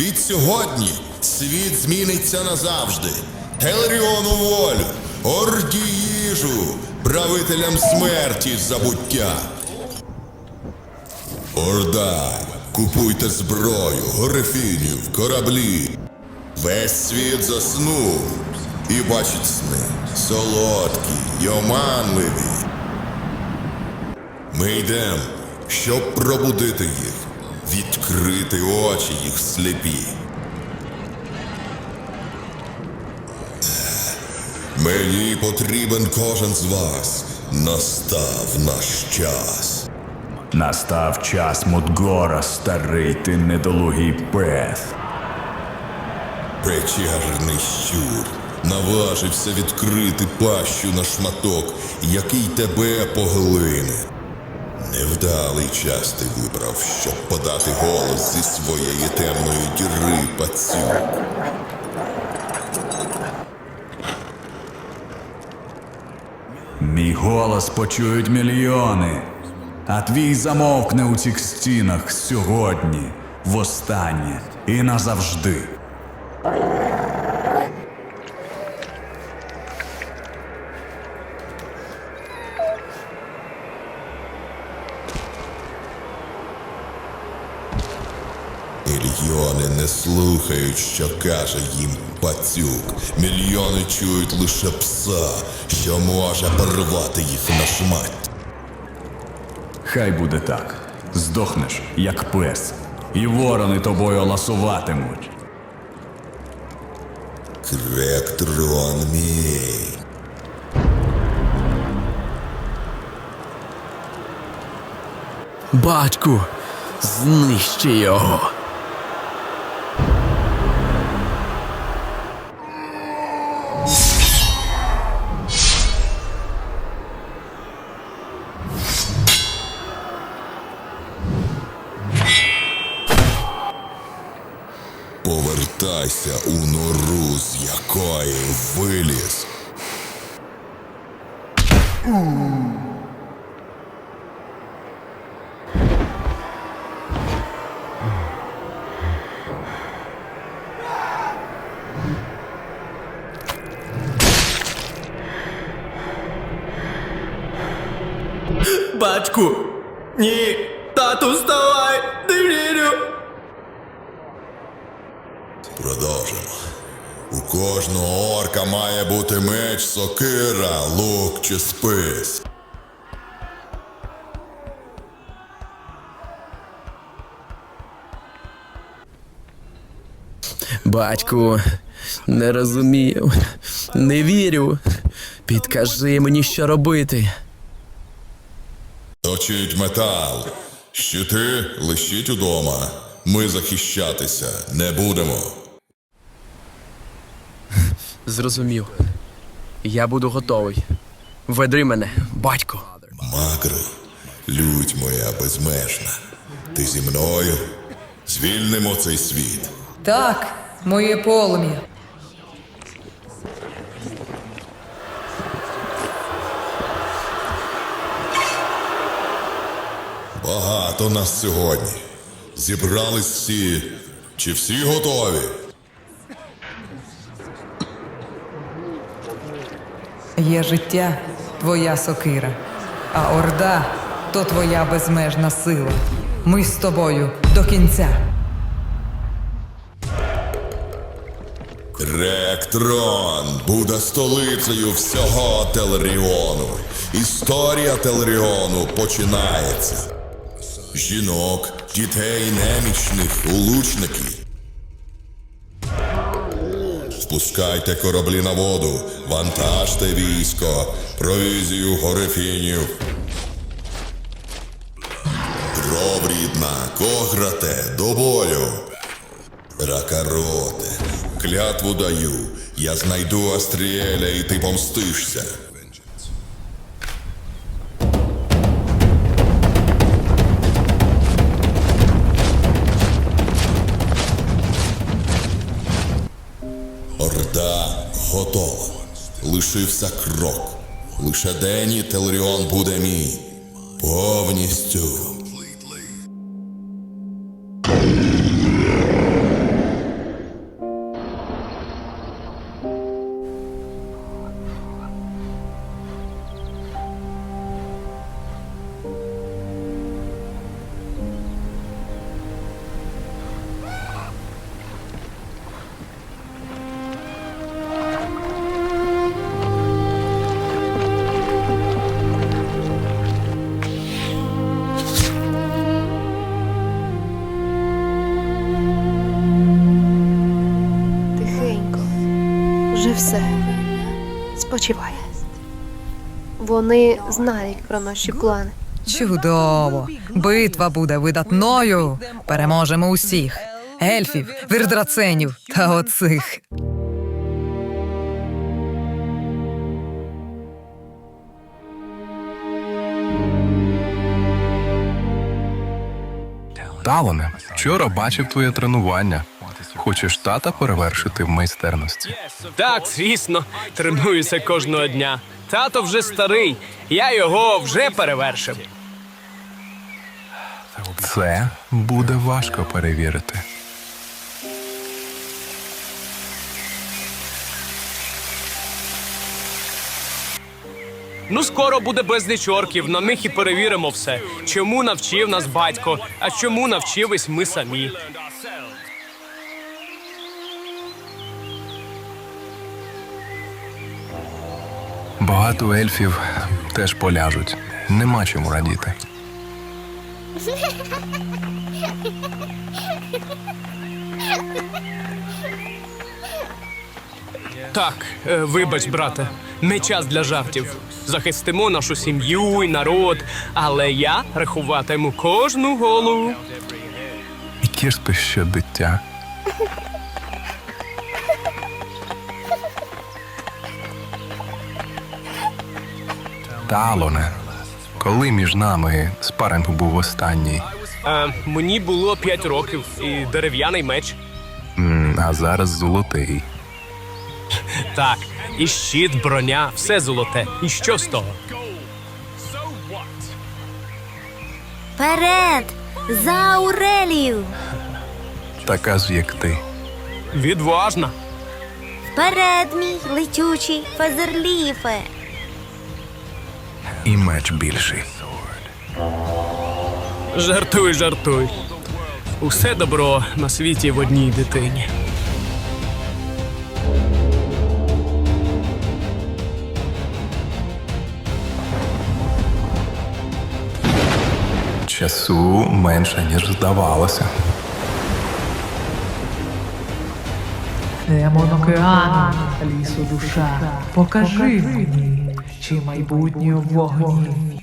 Від сьогодні світ зміниться назавжди. Телеріону волю, орді їжу, правителям смерті забуття. Орда, купуйте зброю, горефінів, кораблі. Весь світ заснув і бачить сни солодкі й оманливі. Ми йдемо, щоб пробудити їх, відкрити очі їх сліпі. Мені потрібен кожен з вас. Настав наш час. Настав час Мудгора, старий ти недолугий пес. Печерний щур наважився відкрити пащу на шматок, який тебе поглине. Невдалий час ти вибрав, щоб подати голос зі своєї темної діри пацюк. Мій голос почують мільйони, а твій замовкне у цих стінах сьогодні, востаннє і назавжди. Мільйони не слухають, що каже їм пацюк. Мільйони чують лише пса, що може порвати їх на шмать. Хай буде так. Здохнеш, як пес, і ворони тобою ласуватимуть. Кректрон мій. Батьку, знищи його. Повертайся у нору, з якої виліз. Батьку! Ні! Тату, вставай! Не вірю! У кожного орка має бути меч, сокира, лук чи спис. Батьку, не розумію, не вірю. Підкажи мені, що робити. Точить метал. Щити лишіть удома. Ми захищатися не будемо. Зрозумів. Я буду готовий. Веди мене, батько. Макро, лють моя безмежна. Ти зі мною звільнимо цей світ. Так, моє полум'я. Багато нас сьогодні. Зібрались всі. Чи всі готові? Є життя твоя сокира, а орда то твоя безмежна сила. Ми з тобою до кінця. Ректрон буде столицею всього Телеріону. Історія Телеріону починається. Жінок, дітей немічних, улучники. Спускайте кораблі на воду, вантажте військо, провізію горефінів. Кров рідна, кограте, до бою. Ракароте, клятву даю, я знайду Астріеля і ти помстишся. Орда готова. Лишився крок. Лише день і Телеріон буде мій. Повністю. Спочивай. Вони знають про наші плани. Чудово! Битва буде видатною. Переможемо усіх. Ельфів, вірдраценів та оцих. Талоне, вчора бачив твоє тренування. Хочеш тата перевершити в майстерності? Так, звісно, тренуюся кожного дня. Тато вже старий, я його вже перевершив. Це буде важко перевірити. Ну, скоро буде безліч орків, на них і перевіримо все. Чому навчив нас батько, а чому навчились ми самі. Багато ельфів теж поляжуть. Нема чому радіти. Так, е, вибач, брате, не час для жартів. Захистимо нашу сім'ю і народ, але я рахуватиму кожну голову. Яке ж ти ще дитя? Талоне, коли між нами спаринг був останній, Е, мені було 5 років і дерев'яний меч. М, а зараз золотий. Так, і щит, броня, все золоте. І що з того? Вперед! За Аурелію! Така ж, як ти. Відважна. Вперед, мій летючий фазерліфе! І меч більший. Жартуй, жартуй. Усе добро на світі в одній дитині. Часу менше, ніж здавалося. Демон океану, лісу душа, покажи мені, чи майбутнє в вогні.